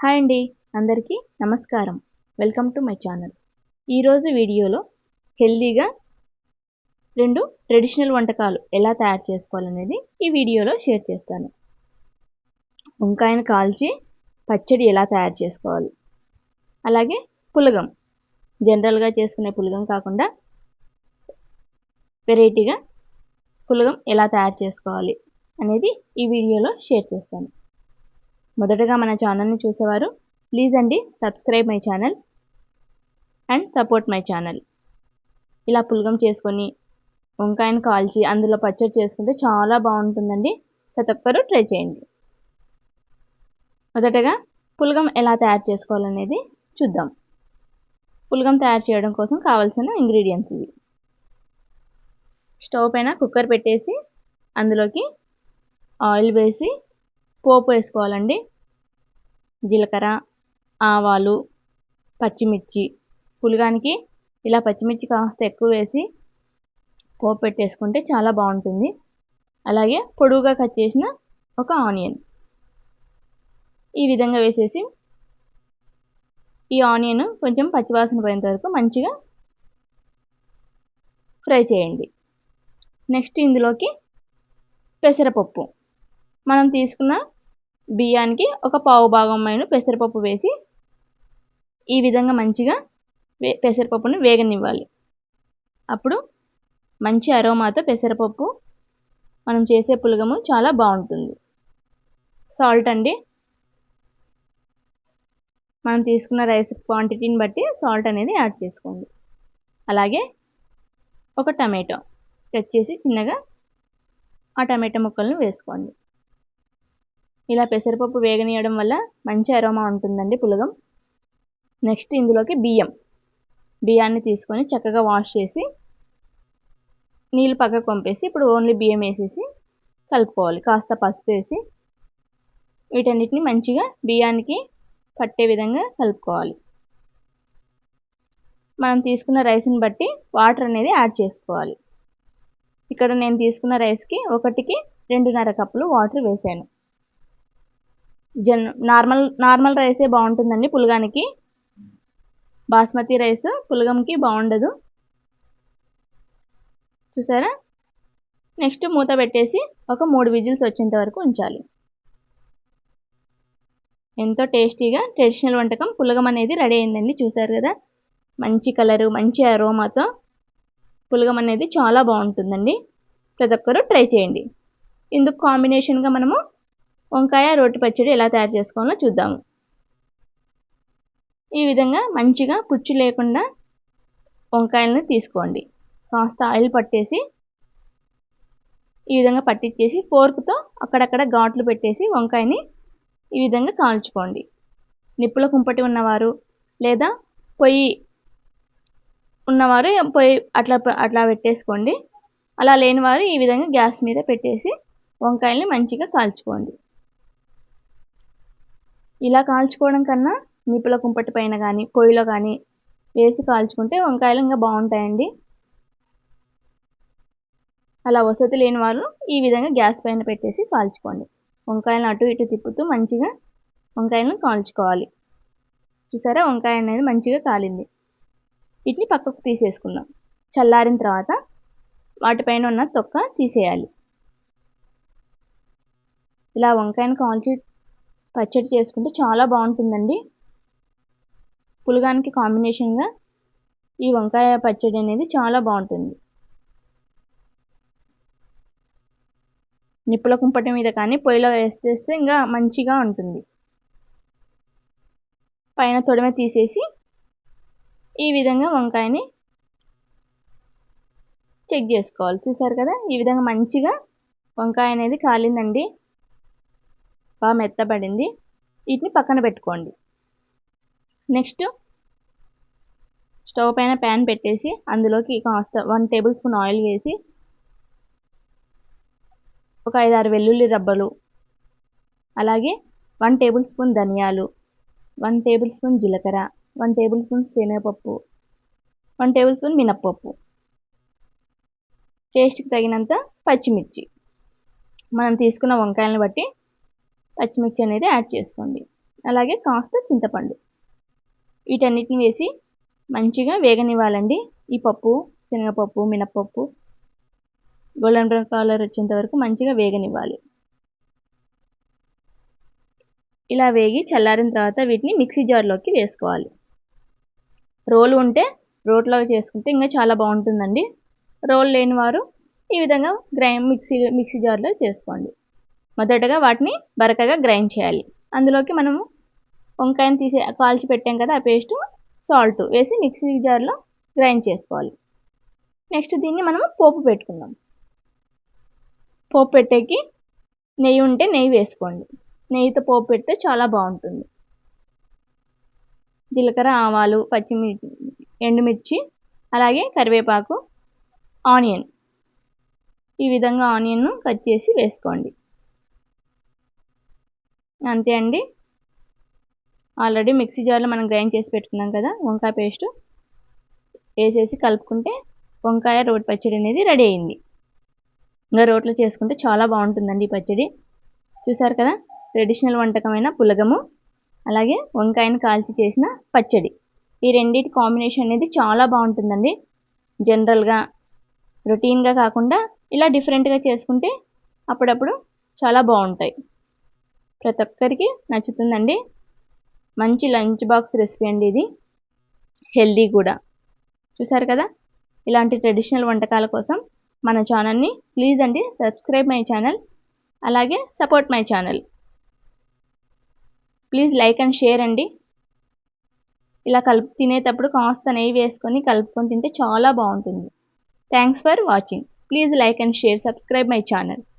Hi అండి అందరికీ నమస్కారం. Welcome to my channel. ఈరోజు వీడియోలో హెల్దీగా రెండు ట్రెడిషనల్ వంటకాలు ఎలా తయారు చేసుకోవాలనేది ఈ వీడియోలో షేర్ చేస్తాను. వంకాయను కాల్చి పచ్చడి ఎలా తయారు చేసుకోవాలి? అలాగే పులగం. జనరల్గా చేసుకునే పులగం కాకుండా వెరైటీగా పులగం ఎలా తయారు చేసుకోవాలి అనేది ఈ వీడియోలో షేర్ చేస్తాను. మొదటగా మన ఛానల్ని చూసేవారు. ప్లీజ్ అండి subscribe my channel and support my channel ఇలా పులగం చేసుకొని వంకాయను కాల్చి అందులో పచ్చడి చేసుకుంటే చాలా బాగుంటుందండి. ప్రతి ఒక్కరూ ట్రై చేయండి. మొదటగా పులగం ఎలా తయారు చేసుకోవాలనేది చూద్దాం. పులగం తయారు చేయడం కోసం కావాల్సిన ఇంగ్రీడియంట్స్ ఇవి. స్టవ్ పైన కుక్కర్ పెట్టేసి అందులోకి ఆయిల్ వేసి పోపు వేసుకోవాలండి. జీలకర్ర ఆవాలు పచ్చిమిర్చి. పులిగానికి ఇలా పచ్చిమిర్చి కాస్త ఎక్కువ వేసి పోపు పెట్టేసుకుంటే చాలా బాగుంటుంది. అలాగే పొడువుగా కట్ చేసిన ఒక ఆనియన్. ఈ విధంగా వేసేసి ఈ ఆనియన్ కొంచెం పచ్చివాసన పోయేంత వరకు మంచిగా ఫ్రై చేయండి. నెక్స్ట్ ఇందులోకి పెసరపప్పు. మనం తీసుకున్న బియ్యానికి ఒక పావు భాగం పైన పెసరపప్పు వేసి ఈ విధంగా మంచిగా వే పెసరపప్పుని వేగనివ్వాలి. అప్పుడు మంచి అరోమాతో పెసరపప్పు మనం చేసే పులగము చాలా బాగుంటుంది. సాల్ట్ అండి. మనం తీసుకున్న రైస్ క్వాంటిటీని బట్టి సాల్ట్ అనేది యాడ్ చేసుకోండి. అలాగే ఒక టమాటో కట్ చేసి చిన్నగా ఆ టమాటో ముక్కలను వేసుకోండి. ఇలా పెసరపప్పు వేగనీయడం వల్ల మంచి అరోమా ఉంటుందండి పులగం. నెక్స్ట్ ఇందులోకి బియ్యం. బియ్యాన్ని తీసుకొని చక్కగా వాష్ చేసి నీళ్ళు పక్కకు పంపేసి ఇప్పుడు ఓన్లీ బియ్యం వేసేసి కలుపుకోవాలి. కాస్త పసుపు వేసి వీటన్నిటిని మంచిగా బియ్యానికి పట్టే విధంగా కలుపుకోవాలి. మనం తీసుకున్న రైస్ని బట్టి వాటర్ అనేది యాడ్ చేసుకోవాలి. ఇక్కడ నేను తీసుకున్న రైస్కి ఒకటికి రెండున్నర కప్పులు వాటర్ వేసాను. జన్ నార్మల్ నార్మల్ రైసే బాగుంటుందండి పులగానికి. బాస్మతి రైస్ పులగంకి బాగుండదు. చూసారా? నెక్స్ట్ మూత పెట్టేసి ఒక మూడు విజిల్స్ వచ్చేంత వరకు ఉంచాలి. ఎంతో టేస్టీగా ట్రెడిషనల్ వంటకం పులగం అనేది రెడీ అయిందండి. చూసారు కదా? మంచి కలరు మంచి అరోమాతో పులగం అనేది చాలా బాగుంటుందండి. ప్రతి ఒక్కరూ ట్రై చేయండి. ఇందుకు కాంబినేషన్గా మనము వంకాయ రోటి పచ్చడి ఎలా తయారు చేసుకోవాలో చూద్దాము ఈ విధంగా మంచిగా పుచ్చు లేకుండా వంకాయలను తీసుకోండి. కాస్త ఆయిల్ పట్టేసి ఈ విధంగా పట్టించేసి ఫోర్క్తో అక్కడక్కడ ఘాట్లు పెట్టేసి వంకాయని ఈ విధంగా కాల్చుకోండి. నిప్పుల కుంపటి ఉన్నవారు లేదా పొయ్యి ఉన్నవారు పొయ్యి అట్లా అట్లా పెట్టేసుకోండి. అలా లేనివారు ఈ విధంగా గ్యాస్ మీద పెట్టేసి వంకాయల్ని మంచిగా కాల్చుకోండి. ఇలా కాల్చుకోవడం కన్నా నిప్పుల కుంపటి పైన కానీ పొయ్యిలో కానీ వేసి కాల్చుకుంటే వంకాయలు ఇంకా బాగుంటాయండి. అలా వసతి లేని వాళ్ళు ఈ విధంగా గ్యాస్ పైన పెట్టేసి కాల్చుకోండి. వంకాయలను అటు ఇటు తిప్పుతూ మంచిగా వంకాయలను కాల్చుకోవాలి. చూసారా? వంకాయ అనేది మంచిగా కాలింది. వీటిని పక్కకు తీసేసుకుందాం. చల్లారిన తర్వాత వాటిపైన ఉన్న తొక్క తీసేయాలి. ఇలా వంకాయను కాల్చి పచ్చడి చేసుకుంటే చాలా బాగుంటుందండి. పులగానికి కాంబినేషన్గా ఈ వంకాయ పచ్చడి అనేది చాలా బాగుంటుంది. నిప్పుల కుంపటి మీద కానీ పొయ్యిలో వేస్తేస్తే ఇంకా మంచిగా ఉంటుంది. పైన తొడమ తీసేసి ఈ విధంగా వంకాయని చెక్ చేసుకోవాలి. చూసారు కదా? ఈ విధంగా మంచిగా వంకాయ అనేది కాలిందండి. బాగా మెత్తబడింది వీటిని పక్కన పెట్టుకోండి. నెక్స్ట్ స్టవ్ పైన ప్యాన్ పెట్టేసి అందులోకి కాస్త వన్ టేబుల్ స్పూన్ ఆయిల్ వేసి ఒక ఐదారు వెల్లుల్లి రబ్బలు అలాగే వన్ టేబుల్ స్పూన్ ధనియాలు వన్ టేబుల్ స్పూన్ జీలకర్ర వన్ టేబుల్ స్పూన్ శనగపప్పు వన్ టేబుల్ స్పూన్ మినప్పప్పు. టేస్ట్కి తగినంత పచ్చిమిర్చి. మనం తీసుకున్న వంకాయలను బట్టి పచ్చిమిర్చి అనేది యాడ్ చేసుకోండి. అలాగే కాస్త చింతపండు. వీటన్నిటిని వేసి మంచిగా వేగనివ్వాలండి. ఈ పప్పు శనగపప్పు మినప్పప్పు గోల్డెన్ బ్రౌన్ కలర్ వచ్చేంత వరకు మంచిగా వేగనివ్వాలి. ఇలా వేగి చల్లారిన తర్వాత వీటిని మిక్సీ జార్లోకి వేసుకోవాలి. రోలు ఉంటే రోట్లో చేసుకుంటే ఇంకా చాలా బాగుంటుందండి. రోల్ లేని వారు ఈ విధంగా గ్రైండ్ మిక్సీ మిక్సీ జార్లో చేసుకోండి. మొదటగా వాటిని బరకగా గ్రైండ్ చేయాలి. అందులోకి మనము వంకాయని తీసే కాల్చి పెట్టాం కదా ఆ పేస్ట్ సాల్ట్ వేసి మిక్సీ జార్లో గ్రైండ్ చేసుకోవాలి. నెక్స్ట్ దీన్ని మనం పోపు పెట్టుకుందాం. పోపు పెట్టేకి నెయ్యి ఉంటే నెయ్యి వేసుకోండి. నెయ్యితో పోపు పెడితే చాలా బాగుంటుంది. జీలకర్ర ఆవాలు పచ్చిమిర్చి ఎండుమిర్చి అలాగే కరివేపాకు ఆనియన్. ఈ విధంగా ఆనియన్ను కట్ చేసి వేసుకోండి. అంతే అండి. ఆల్రెడీ మిక్సీ జార్లో మనం గ్రైండ్ చేసి పెట్టుకున్నాం కదా వంకాయ పేస్ట్. వేసేసి కలుపుకుంటే వంకాయ రోటి పచ్చడి అనేది రెడీ అయింది. ఇంకా రోట్లో చేసుకుంటే చాలా బాగుంటుందండి ఈ పచ్చడి. చూసారు కదా ట్రెడిషనల్ వంటకమైన పులగము అలాగే వంకాయను కాల్చి చేసిన పచ్చడి. ఈ రెండింటి కాంబినేషన్ అనేది చాలా బాగుంటుందండి. జనరల్గా రొటీన్గా కాకుండా ఇలా డిఫరెంట్గా చేసుకుంటే అప్పుడప్పుడు చాలా బాగుంటాయి. ప్రతి ఒక్కరికి నచ్చుతుందండి. మంచి లంచ్ బాక్స్ రెసిపీ అండి ఇది. హెల్దీ కూడా. చూసారు కదా? ఇలాంటి ట్రెడిషనల్ వంటకాల కోసం మన ఛానల్ని ప్లీజ్ అండి సబ్స్క్రైబ్ మై ఛానల్. అలాగే support my channel. Please like and share అండి. ఇలా కలుపు తినేటప్పుడు కాస్త నెయ్యి వేసుకొని కలుపుకొని తింటే చాలా బాగుంటుంది. Thanks for watching. Please like and share subscribe my channel.